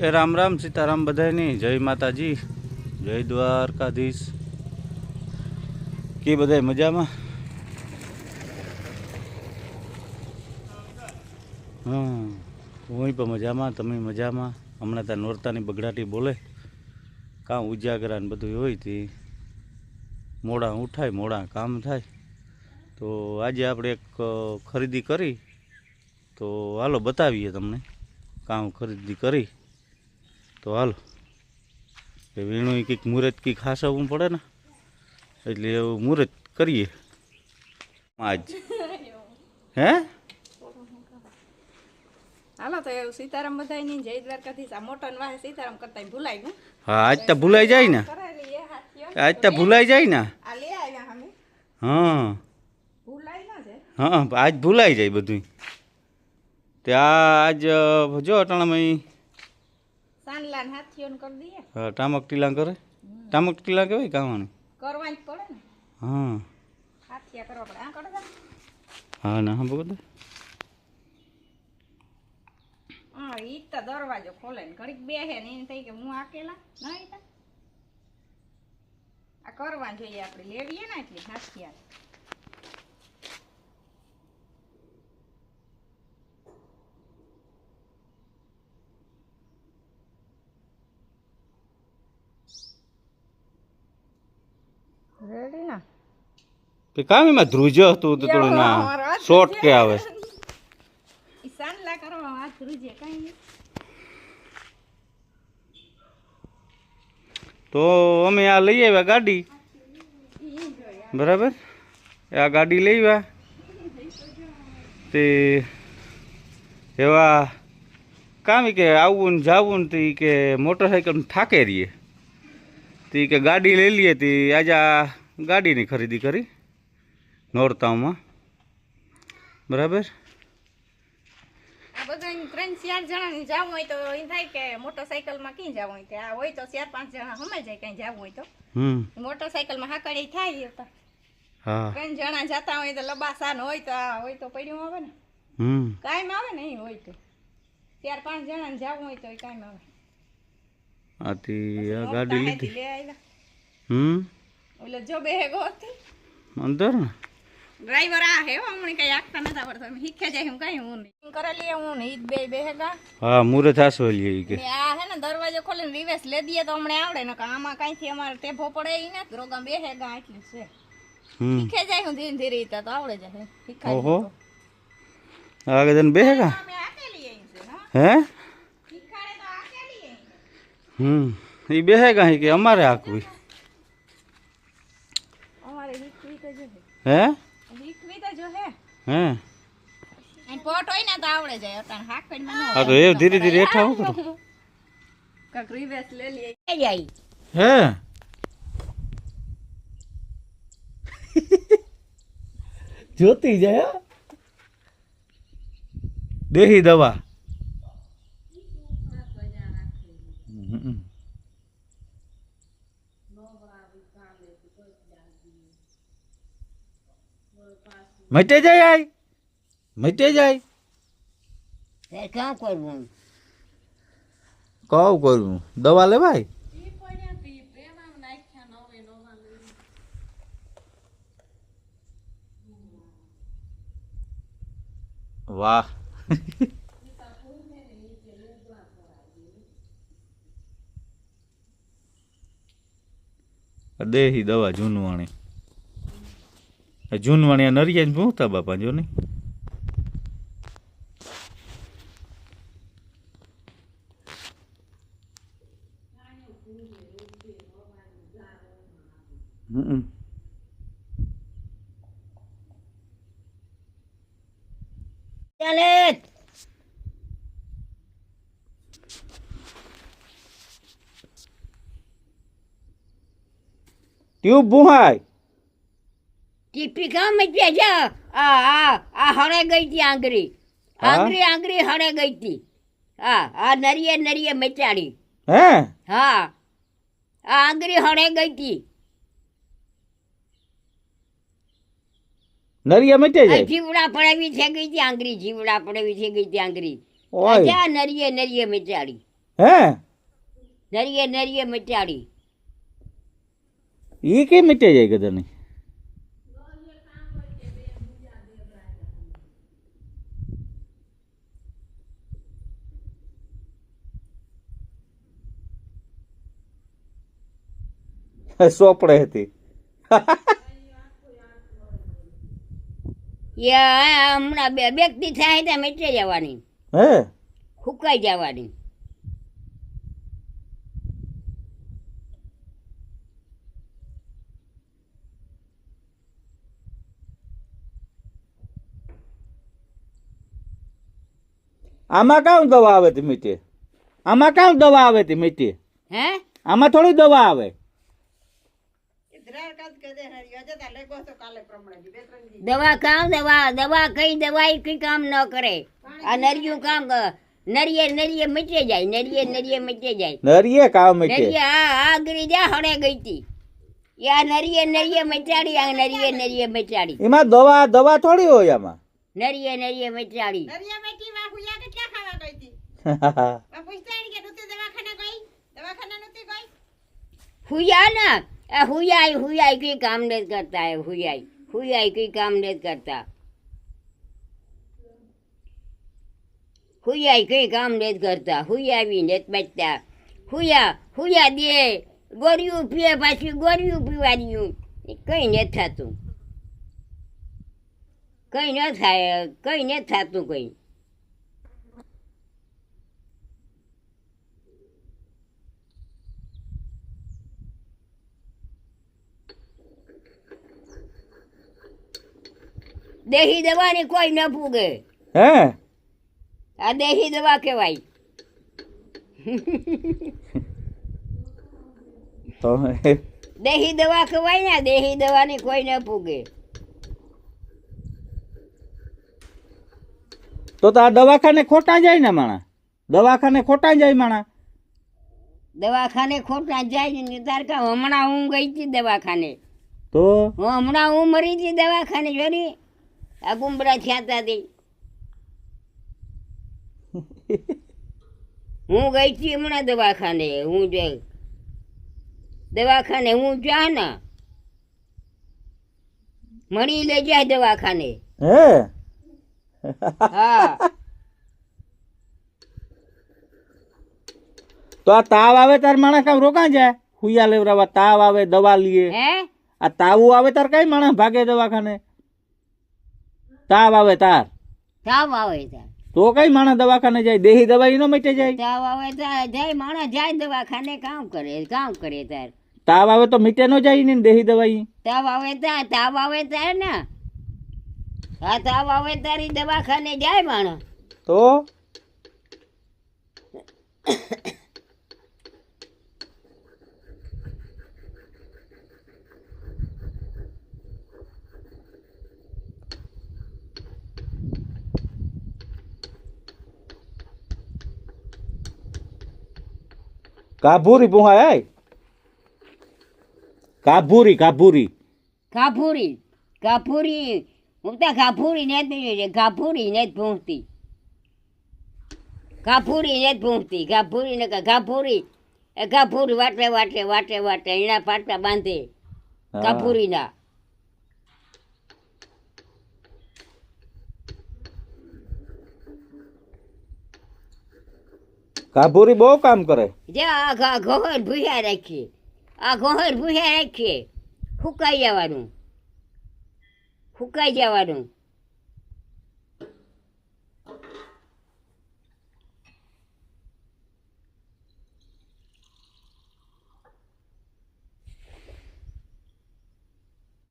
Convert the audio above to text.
એ રામ રામ સીતારામ બધાની જય માતાજી, જય દ્વારકાધીશ. કે બધાય મજામાં? હા હું પણ મજામાં, તમે મજામાં? હમણાં ત્યાં નોરતાની બગડાટી બોલે. કાં ઉજાગરા ને બધું હોય તે. મોડા ઉઠાય, મોડા કામ થાય. તો આજે આપણે એક ખરીદી કરી. તો હાલો બતાવીએ તમને કામ ખરીદી કરી. તો હાલો. એ વીણું કંઈક મુહૂર્ત કંઈક ખાસવવું પડે ને એટલે એવું મુહૂર્ત કરીએ. આજ. હે? હાલો તો એવું સીતારામ બધાયની જય દ્વારકાધીશ. આ મોટો વાહે સીતારામ કરતા ગયું હા આજ તો ભૂલાઈ જાય ને. આજ તો ભૂલાઈ જાય ને. આ લે આવ્યા અમે. હા. ભૂલાઈ ના છે હા આજ ભૂલાઈ જાય બધું તે આજ જો અટાણામાં સાનલા ને હાથીઓ કરી દઈએ. હા, ટામક ટીલા કરે? ટામક ટીલા કહેવાય કાવાની કરવા જ પડે ને. હા. હાથિયા કરવા પડે. આ કરે હા ના હા બગડ હા ઈ તો દરવાજો ખોલે ને. ઘડીક બેહે ને એને થઈ કે હું આકેલા? ના ઈ આ કરવા જોઈએ આપણે. લેવીએ ને એટલે હાથિયા. રેડી ના? તે કામ એમાં ધ્રુજો હતું તો થોડું ના શોર્ટ કે આવે? કઈ તો અમે આ લઈ આવ્યા ગાડી? બરાબર? આ ગાડી લઈ આવ્યા. તે એવા કામ કે આવવું ને જાવું ને તે કે મોટરસાઇકલ થાકે રહીએ. તે કે ગાડી લઈ લઈએ તે. આજે આ ગાડીની ખરીદી કરી. નોરતામાં. બરાબર? ત્રણ ચાર જણા ને જવું હોય તો એમ થાય કે મોટરસાયકલમાં ક્યાં જવું હોય? કે આ હોય તો ચાર પાંચ જણા હમાઈ જાય કઈ જવું હોય તો. હમ. મોટરસાયકલમાં હાકડી થાય એ તો. ત્રણ જણા જતા હોય તો લબાસાન હોય તો હોય તો પડ્યું આવે ને. કાયમ આવે ને અહીં હોય તો. ચાર પાંચ જણા ને જવું હોય તો એ કાયમ આવે. આથી આ ગાડી લીધી. લે હમ? ઓલે જો બેહે ગો હતી અંદર? ને ડ્રાઈવર આ હે હો, હમણાં કઈ આગતા નતા પર તમે શીખે જાય હું કઈ હું નહીં. કરેલી હું ને ઈ જ બે બેહેગા. હા મુરત હાસવેલી ઈ કે. આ હે ને દરવાજો ખોલીને રિવેસ લે દઈએ તો હમણાં આવડે ને આમાં કાંઈથી અમારે ટેભો પડે ઈ ને રોગા બે હે ગા છે શીખે જાય હું ધીરે ધીરે ઈ તો આવડે જાય. ઓહો. આગળ જન બેહેગા? હા હે શીખાડે તો આકેલી અહીં છે. હમ એ બેહેગા હી કે અમારે આકવી અમારે શીખવી તો જો હે. શીખવી તો જો હે. હે? અહીં પોટ હોય ને તો આવડે જાય અતાણ હાકડીમાં ન હા તો એ ધીરે ધીરે હેઠા ઉતરો કાંક રિવેસ લે લઈએ. જાય હે? જોતી જાય હો. દેહી દવા. હમ. મટે જાય આય મટે જાય કામ કરવું કહું કરું દવા લેવાય વાહ દેહી દવા જૂનવાણી. જૂનવાણી નરિયા ભૂતા બાપા જો નહીં. ચાલે ટ્યુબ ભૂહાય. ટીપી કામ મચ્યા છે. આ આ આ હણે ગઈ હતી આંગળી. હા? આંગળી આંગળી હણે ગઈ હતી હા આ નરીએ નરીએ મચાડી. હે? હા. આ આંગળી હણે ગઈ હતી નરિયા મટે આ જીવડા પડાવી છે ગઈ હતી આંગરી જીવડા પડાવી છે ગઈ હતી આંગરી ઓય. નરીએ નરીએ મચાડી. હે? નરીએ નરીએ મચાડી. એ કેમ મીટે જાય ગધરની સોપડે હતી યા હમણાં બે વ્યક્તિ થાય ત્યાં મચે જવાની હે ફૂંકાઈ જવાની આમાં કામ દવા આવે તે મીઠી? આમાં કામ દવા આવે તે મીઠી? હે? આમાં થોડી દવા આવે? દવા કામ દવા દવા કઈ દવા કઈ કામ ન કરે. આ નરિયું કામ નરિયે નરિયે મચે જાય નરિયે નરિયે મચે જાય. નરિયે કામ મીટે નરિયે આ આ ગરી જા હણે ગઈ તી. યા નરિયે નરિયે મચાડી આ નરિયે નરિયે મચાડી એમાં દવા દવા થોડી હોય આમાં? નરિયે નરિયે મચાડી હુયા ના. આ હુયાય હુયાય કઈ કામ નથી કરતા એ હુયાય. હુયાય કઈ કામ નથી કરતા. હુયાય કઈ કામ નથી કરતા. હુયાવી નથી બચતા. હુયા હુયા દે. ગોળિયું પીએ પાછું પીવા પીવાડ્યું કઈ નથી થતું. કઈ ન થાય કઈ નથી થતું કઈ. દેહી દવાની કોઈ ન પૂગે હે? આ દેહી દવા કહેવાય. તો દેહી દવા કહેવાય ને દેહી દવાની કોઈ ન પૂગે તો તો આ દવાખાને ખોટા જાય ને માણા? દવાખાને ખોટા જાય માણા? દવાખાને ખોટા જાય ને તાર કા હમણાં હું ગઈ હતી દવાખાને. તો? હું હમણાં હું મરી હતી દવાખાને જોરી આ ગુમરા થયા હતા તે હું ગઈ હતી હમણાં દવાખાને હું જો દવાખાને હું જા ને મળી લે જાય દવાખાને. હે? હા. તો આ તાવ આવે તાર માણસ કામ રોકા જાય હુયા લેવરાવા તાવ આવે દવા લીએ. હે? આ તાવું આવે તાર કઈ માણસ ભાગે દવાખાને? તાવ આવે તાર. તાવ આવે ત્યાં તો કઈ માણસ દવાખાને જાય? દેહી દવાઈ નો મટે જાય? તાવ આવે ત્યાં જાય માણસ જાય દવાખાને કામ કરે કામ કરે તાર. તાવ આવે તો મીટે નો જાય ને દેહી દવાઈ? તાવ આવે ત્યાં તાવ આવે ત્યારે ને. હા તાવ આવે તારી દવાખાને જાય માણસ. તો? કાભૂરી પુહાય કાભૂરી કાભૂરી કાફુરી કાફુરી હું તો કાફુરી ને જ છે કાફુરી ને જ પહોંચતી કાફુરી ને જ પહોંચતી કાફુરી ને કાફુરી એ કાફુરી વાટે વાટે વાટે વાટે એના પાટા બાંધે. કાફુરીના કાભૂરી બહુ કામ કરે. જે આ ઘા- ઘોહર ભૂયા રાખીએ આ ઘોર ભૂયા રાખીએ ફૂકાઈ જવાનું. ફૂકાઈ જવાનું.